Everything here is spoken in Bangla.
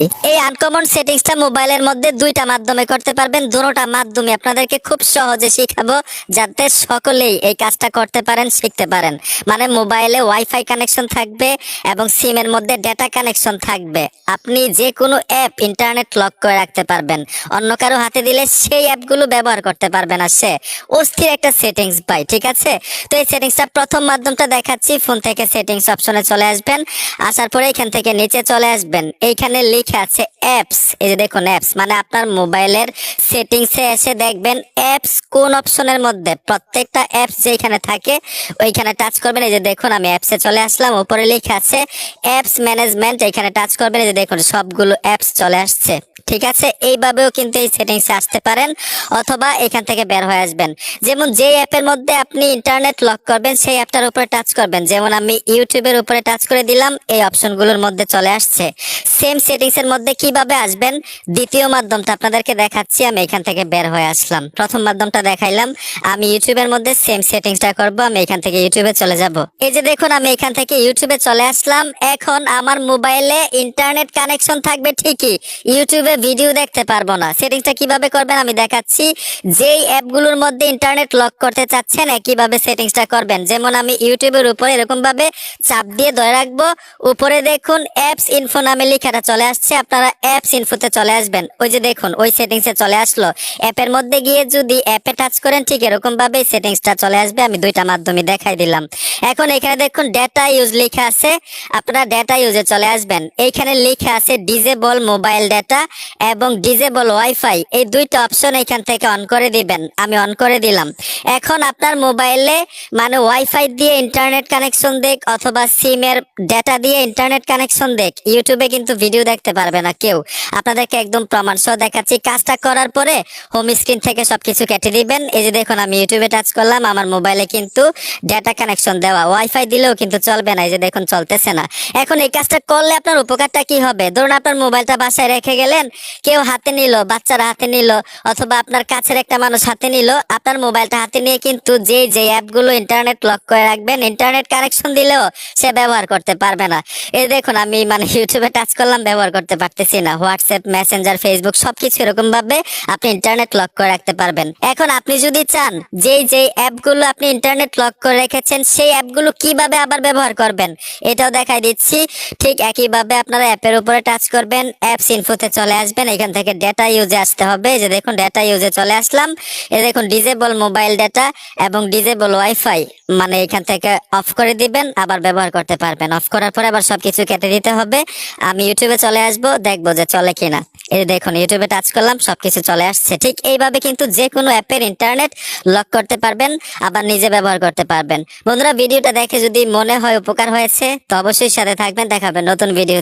এই আনকমন সেটিংসটা মোবাইলের মধ্যে দুইটা মাধ্যমে করতে পারবেন। দুটোটা মাধ্যমে আপনাদেরকে খুব সহজে শিখাবো যাতে সকলেই এই কাজটা করতে পারেন, শিখতে পারেন। মানে মোবাইলে ওয়াইফাই কানেকশন থাকবে এবং সিমের মধ্যে ডেটা কানেকশন থাকবে। আপনি যে কোনো অ্যাপ ইন্টারনেট লক করে রাখতে পারবেন। অন্য কারও হাতে দিলে সেই অ্যাপগুলো ব্যবহার করতে পারবে না সে। অস্থির একটা সেটিংস পাই ঠিক আছে? তো এই সেটিংসটা প্রথম মাধ্যমটা দেখাচ্ছি। ফোন থেকে সেটিংস অপশনে চলে আসবেন। আসার পরে এখান থেকে নিচে চলে আসবেন। এইখানে লিখে আছে অ্যাপস এই যে দেখুন অ্যাপস মানে আপনার মোবাইলের সেটিংসে এসে দেখবেন অ্যাপস কোন অপশনের মধ্যে। প্রত্যেকটা অ্যাপস যেখানে থাকে, ওইখানে টাচ করবেন। এই যে দেখুন, আমি অ্যাপসে চলে আসলাম। উপরে লিখে আছে অ্যাপস ম্যানেজমেন্ট এখানে টাচ করবেন। এই যে দেখুন, সবগুলো অ্যাপস চলে আসছে। ঠিক আছে, এইভাবেও কিন্তু এই সেটিংসে আসতে পারেন অথবা এখান থেকে বের হয়ে আসবেন। যেমন যে অ্যাপের মধ্যে আপনি ইন্টারনেট লক করবেন, সেই অ্যাপটার উপরে টাচ করবেন। যেমন আমি ইউটিউবের উপরে টাচ করে দিলাম, এই অপশনগুলোর মধ্যে চলে আসছে। সেম সেটিংস এর মধ্যে কীভাবে আসবেন? দ্বিতীয় মাধ্যমটা আপনাদেরকে দেখাচ্ছি, আমি এখান থেকে বের হয়ে আসলাম। প্রথম মাধ্যমটা দেখাইলাম, আমি ইউটিউবের মধ্যে সেম সেটিংসটা করব, আমি এখান থেকে ইউটিউবে চলে যাব। এই যে দেখুন, আমি এখান থেকে ইউটিউবে চলে আসলাম। এখন আমার মোবাইলে ইন্টারনেট কানেকশন থাকবে ঠিকই ইউটিউবে ভিডিও দেখতে পারব না। সেটিংসটা কীভাবে করবেন আমি দেখাচ্ছি। যেই অ্যাপগুলোর মধ্যে ইন্টারনেট লক করতে চাচ্ছেন কীভাবে সেটিংসটা করবেন। যেমন আমি ইউটিউবের উপরে এরকম ভাবে চাপ দিয়ে ধরে রাখব। উপরে দেখুন, অ্যাপস ইনফো নামে লেখাটা চলে আসছে। আপনারা অ্যাপস ইনফোতে চলে আসবেন। ওই যে দেখুন, ওই সেটিংসে চলে আসলো। অ্যাপের মধ্যে গিয়ে যদি অ্যাপে টাচ করেন, ঠিক এরকম ভাবে সেটিংসটা চলে আসবে। আমি দুইটা মাধ্যমে দেখাই দিলাম। এখন এখানে দেখুন ডেটা ইউজ লেখা আছে। আপনারা ডেটা ইউজে চলে আসবেন। এইখানে লেখা আছে ডিজেবল মোবাইল ডেটা এবং ডিজেবল ওয়াইফাই, এই দুইটা অপশন এখান থেকে অন করে দিবেন। আমি অন করে দিলাম। এখন আপনার মোবাইলে মানে ওয়াইফাই দিয়ে ইন্টারনেট কানেকশন দেখ অথবা সিমের ডেটা দিয়ে ইন্টারনেট কানেকশন দেখ। ইউটিউবে কিন্তু ভিডিও দেখতে পারবে না কেউ। আপনাদেরকে একদম প্রমাণ সহ দেখাচ্ছি। কাজটা করার পরে হোম স্ক্রিন থেকে সবকিছু কেটে দিবেন। এই যে দেখুন, আমি ইউটিউবে টাচ করলাম। আমার মোবাইলে কিন্তু ডেটা কানেকশন দেওয়া। ওয়াইফাই দিলেও কিন্তু চলবে না। এই যে দেখুন, চলতেছে না। এখন এই কাজটা করলে আপনার উপকারটা কি হবে? ধরুন, আপনার মোবাইলটা বাসায় রেখে গেলেন। কেউ হাতে নিল, বাচ্চারা হাতে নিল, অথবা আপনার কাছের একটা মানুষ হাতে নিল, আপনার মোবাইলটা হাতে নিয়ে কিন্তু যে যে অ্যাপগুলো ইন্টারনেট লক করে রাখবেন, ইন্টারনেট কানেকশন দিলেও সে ব্যবহার করতে পারবে না। এই দেখুন, আমি মানে ইউটিউবে টাচ করলাম, ব্যবহার করতে পারতেছি না। হোয়াটসঅ্যাপ মেসেঞ্জার ফেসবুক সবকিছু এরকম ভাবে আপনি ইন্টারনেট লক করে রাখতে পারবেন। এখন আপনি যদি চান যেই যেই অ্যাপগুলো আপনি ইন্টারনেট লক করে রেখেছেন, সেই অ্যাপগুলো কীভাবে আবার ব্যবহার করবেন, এটাও দেখাই দিচ্ছি। ঠিক একইভাবে আপনারা অ্যাপের উপরে টাচ করবেন, অ্যাপস ইনফোতে চলে আসবেন, এখান থেকে ডেটা ইউজে আসতে হবে। যে দেখুন ডেটা ইউজে চলে আসলাম। এই দেখুন ডিজেবল মোবাইল ডেটা এবং ডিজেবল ওয়াইফাই মানে এখান থেকে অফ করে দিবেন, আবার ব্যবহার করতে পারবেন। অফ করার পরে আবার সবকিছু কেটে দিতে হবে। আমি ইউটিউবে চলে আসব, দেখব যে চলে কিনা। এই দেখুন ইউটিউবে টাচ করলাম, সবকিছু চলে আসছে। ঠিক এইভাবে কিন্তু যে কোনো অ্যাপের ইন্টারনেট লক করতে পারবেন, আবার নিজে ব্যবহার করতে পারবেন। বন্ধুরা, ভিডিওটা দেখে যদি মনে হয় উপকার হয়েছে, তো অবশ্যই সাথে থাকবেন। দেখাবেন নতুন ভিডিও